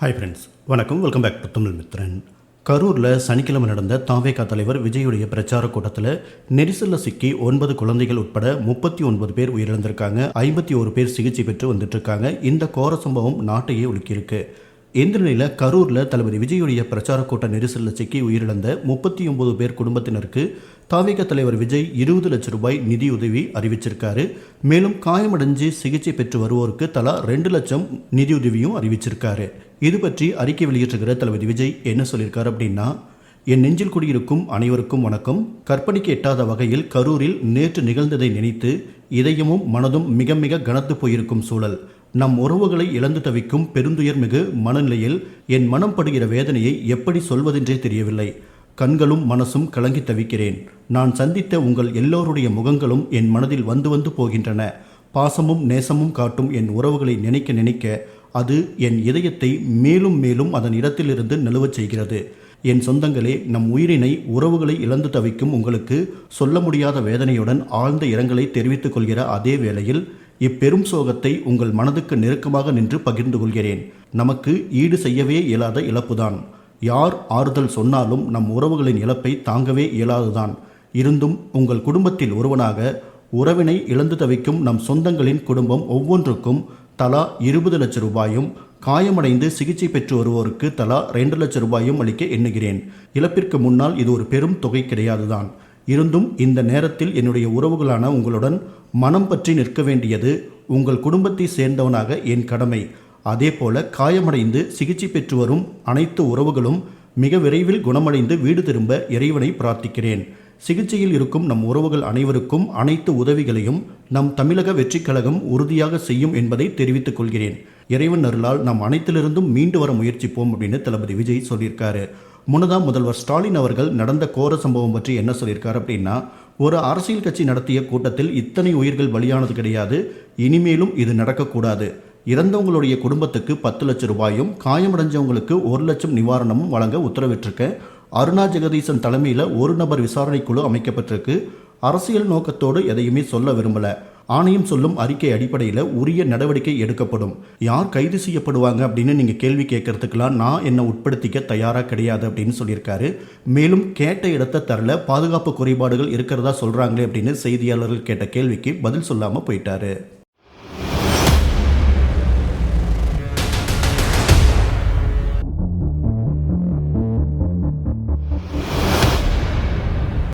Hi friends வணக்கம். Welcome back to Tamil Mithran கரூரில் சனிக்கிழமை நடந்த தாவேகா தலைவர் விஜயுடைய பிரச்சார கூட்டத்தில் நெரிசலில் சிக்கி ஒன்பது குழந்தைகள் உட்பட முப்பத்தி ஒன்பது பேர் உயிரிழந்திருக்காங்க. ஐம்பத்தி ஒரு பேர் சிகிச்சை பெற்று வந்துட்டு இருக்காங்க. இந்த கோர சம்பவம் நாட்டையே உலுக்கியிருக்கு இந்த நிலையில் கரூரில் தளபதி விஜயுடைய பிரச்சார கூட்ட நெரிசலில் சிக்கி உயிரிழந்த முப்பத்தி ஒன்பது பேர் குடும்பத்தினருக்கு தாவிக தலைவர் விஜய் இருபது லட்சம் ரூபாய் நிதியுதவி அறிவிச்சிருக்காரு. மேலும் காயமடைஞ்சு சிகிச்சை பெற்று வருவோருக்கு தலா ரெண்டு லட்சம் நிதியுதவியும் அறிவிச்சிருக்காரு. இது பற்றி அறிக்கை வெளியிட்டிருக்கிற தளபதி விஜய் என்ன சொல்லியிருக்காரு அப்படின்னா என் நெஞ்சில் குடியிருக்கும் அனைவருக்கும் வணக்கம். கற்பனைக்கு எட்டாத வகையில் கரூரில் நேற்று நிகழ்ந்ததை நினைத்து இதயமும் மனதும் மிக மிக கனத்து போயிருக்கும் சூழல். நம் உறவுகளை இழந்து தவிக்கும் பெருந்துயர் மிகு மனநிலையில் என் மனம் படுகிற வேதனையை எப்படி சொல்வதென்றே தெரியவில்லை. கண்களும் மனசும் கலங்கி தவிக்கிறேன். நான் சந்தித்த உங்கள் எல்லோருடைய முகங்களும் என் மனதில் வந்து வந்து போகின்றன. பாசமும் நேசமும் காட்டும் என் உறவுகளை நினைக்க நினைக்க அது என் இதயத்தை மேலும் மேலும் அதன் இடத்திலிருந்து நிலவச் செய்கிறது. என் சொந்தங்களே நம் உயிரினை உறவுகளை இழந்து தவிக்கும் உங்களுக்கு சொல்ல முடியாத வேதனையுடன் ஆழ்ந்த இரங்கலை தெரிவித்துக் கொள்கிற அதே வேளையில் இப்பெரும் சோகத்தை உங்கள் மனதுக்கு நெருக்கமாக நின்று பகிர்ந்து கொள்கிறேன். நமக்கு ஈடு செய்யவே இயலாத இழப்புதான். யார் ஆறுதல் சொன்னாலும் நம் உறவுகளின் இழப்பை தாங்கவே இயலாதுதான். இருந்தும் உங்கள் குடும்பத்தில் ஒருவனாக உறவினை இழந்து தவிக்கும் நம் சொந்தங்களின் குடும்பம் ஒவ்வொன்றுக்கும் தலா இருபது லட்சம் ரூபாயும் காயமடைந்து சிகிச்சை பெற்று வருவோருக்கு தலா ரெண்டு லட்சம் ரூபாயும் அளிக்க எண்ணுகிறேன். இழப்பிற்கு முன்னால் இது ஒரு பெரும் தொகை கிடையாதுதான். இருந்தும் இந்த நேரத்தில் என்னுடைய உறவுகளான உங்களுடன் மனம் பற்றி நிற்க வேண்டியது உங்கள் குடும்பத்தை சேர்ந்தவனாக என் கடமை. அதே போல காயமடைந்து சிகிச்சை பெற்று வரும் அனைத்து உறவுகளும் மிக விரைவில் குணமடைந்து வீடு திரும்ப இறைவனை பிரார்த்திக்கிறேன். சிகிச்சையில் இருக்கும் நம் உறவுகள் அனைவருக்கும் அனைத்து உதவிகளையும் நம் தமிழக வெற்றிக் கழகம் உறுதியாக செய்யும் என்பதை தெரிவித்துக் கொள்கிறேன். இறைவன் அருளால் நாம் அனைத்திலிருந்தும் மீண்டு வர முயற்சிப்போம் அப்படின்னு தளபதி விஜய் சொல்லியிருக்காரு. முன்னதாக முதல்வர் ஸ்டாலின் அவர்கள் நடந்த கோர சம்பவம் பற்றி என்ன சொல்லியிருக்கார் அப்படின்னா ஒரு அரசியல் கட்சி நடத்திய கூட்டத்தில் இத்தனை உயிர்கள் பலியானது கிடையாது இனிமேலும் இது நடக்கக்கூடாது. இறந்தவங்களுடைய குடும்பத்துக்கு பத்து லட்சம் ரூபாயும் காயமடைஞ்சவங்களுக்கு ஒரு லட்சம் நிவாரணமும் வழங்க உத்தரவிட்டிருக்க. அருணா ஜெகதீசன் தலைமையில் ஒரு நபர் விசாரணை குழு அமைக்கப்பட்டிருக்கு. அரசியல் நோக்கத்தோடு எதையுமே சொல்ல விரும்பல. ஆணையம் சொல்லும் அறிக்கை அடிப்படையில் உரிய நடவடிக்கை எடுக்கப்படும். யார் கைது செய்யப்படுவாங்க அப்படின்னு நீங்கள் கேள்வி கேட்கறதுக்கெல்லாம் நான் என்னை உட்படுத்திக்க தயாராக கிடையாது அப்படின்னு சொல்லியிருக்காரு. மேலும் கேட்ட இடத்த தரல பாதுகாப்பு குறைபாடுகள் இருக்கிறதா சொல்கிறாங்களே அப்படின்னு செய்தியாளர்கள் கேட்ட கேள்விக்கு பதில் சொல்லாமல் போயிட்டாரு.